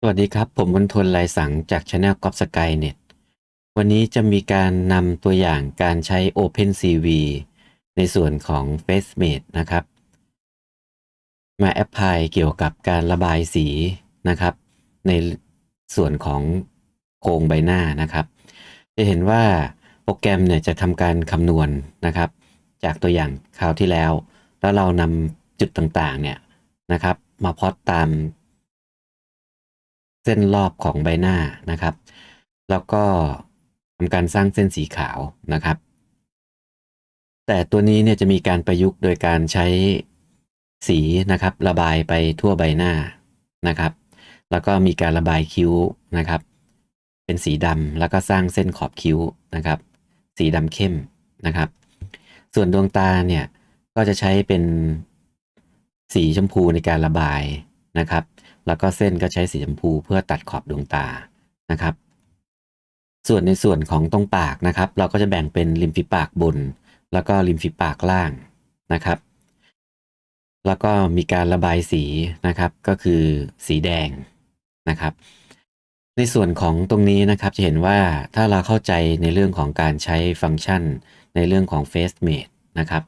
สวัสดีครับ ผมมนทนลายสังจาก Channel ก o ฟสกายเน็ตวันนี้จะมีการนำตัวอย่างการใช้ OpenCV ในส่วนของ FaceMate นะครับ มาแอพพลายเกี่ยวกับการระบายสีนะครับ ในส่วนของโครงใบหน้านะครับ จะเห็นว่าโปรแกรมเนี่ยจะทำการคำนวณนะครับ จากตัวอย่างคราวที่แล้ว แล้วเรานำจุดต่างๆเนี่ยนะครับ มาพอตตาม ส้นรอบของใบหน้านะครับ แล้วก็ทำการสร้างเส้นสีขาวนะครับ แต่ตัวนี้เนี่ยจะมีการประยุกต์โดยการใช้สีนะครับ ระบายไปทั่วใบหน้านะครับ แล้วก็มีการระบายคิ้วนะครับ เป็นสีดำแล้วก็สร้างเส้นขอบคิ้วนะครับ สีดำเข้มนะครับ ส่วนดวงตาเนี่ยก็จะใช้เป็นสีชมพูในการระบาย นะครับ แล้วก็เส้นก็ใช้สีชมพูเพื่อตัดขอบดวงตานะครับ ส่วนในส่วนของตรงปากนะครับ เราก็จะแบ่งเป็นริมฝีปากบน แล้วก็ริมฝีปากล่างนะครับ แล้วก็มีการระบายสีนะครับ ก็คือสีแดงนะครับ ในส่วนของตรงนี้นะครับจะเห็นว่าถ้าเราเข้าใจในเรื่องของการใช้ฟังก์ชัน ในเรื่องของ Face Mate นะครับ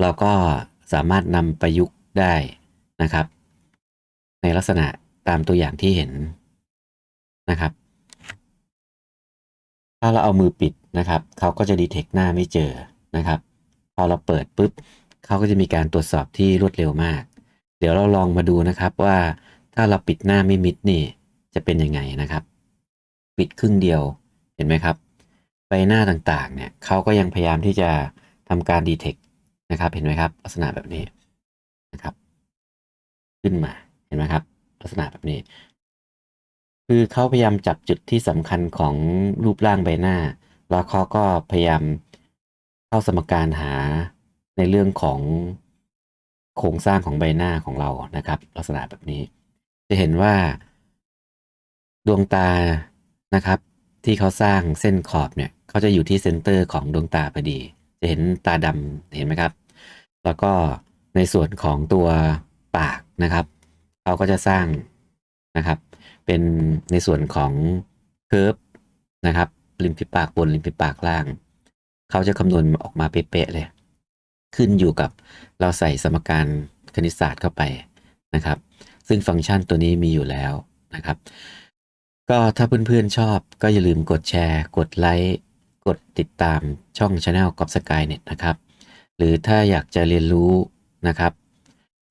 เราก็สามารถนำประยุกต์ได้นะครับ ในลักษณะตามตัวอย่างที่เห็นนะครับ ถ้าเราเอามือปิดนะครับ เขาก็จะดีเทคหน้าไม่เจอนะครับ พอเราเปิดปุ๊บเขาก็จะมีการตรวจสอบที่รวดเร็วมาก เดี๋ยวเราลองมาดูนะครับว่าถ้าเราปิดหน้าไม่มิดนี่จะเป็นยังไงนะครับ ปิดครึ่งเดียวเห็นไหมครับใบหน้าต่างๆ เนี่ยเขาก็ยังพยายามที่จะทำการดีเทคนะครับ เห็นไหมครับ ลักษณะแบบนี้นะครับ ขึ้นมา ห็นไหมครับ ลักษณะแบบนี้ คือเขาพยายามจับจุดที่สำคัญของรูปร่างใบหน้า แล้วเขาก็พยายามเข้าสมการหาในเรื่องของโครงสร้างของใบหน้าของเรานะครับ ลักษณะแบบนี้ จะเห็นว่า ดวงตานะครับ ที่เขาสร้างเส้นขอบเนี่ยเขาจะอยู่ที่เซนเตอร์ของดวงตาพอดี จะเห็นตาดำเห็นไหมครับ แล้วก็ในส่วนของตัวปากนะครับ เขาก็จะสร้างนะครับ เป็นในส่วนของเคิร์ฟนะครับริมฝีปากบนริมฝีปากล่าง เขาจะคำนวณออกมาเป๊ะๆเลย ขึ้นอยู่กับเราใส่สมการคณิตศาสตร์เข้าไปนะครับ ซึ่งฟังก์ชันตัวนี้มีอยู่แล้วนะครับ ก็ถ้าเพื่อนๆชอบก็อย่าลืมกดแชร์ กดไลค์กดติดตามช่อง Channel กอบสกายเน็ตนะครับ หรือถ้าอยากจะเรียนรู้นะครับ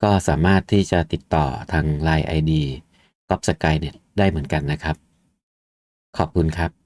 ก็สามารถที่จะติดต่อทาง Line ID กอบสกายเน็ตได้เหมือนกันนะครับ ขอบคุณครับ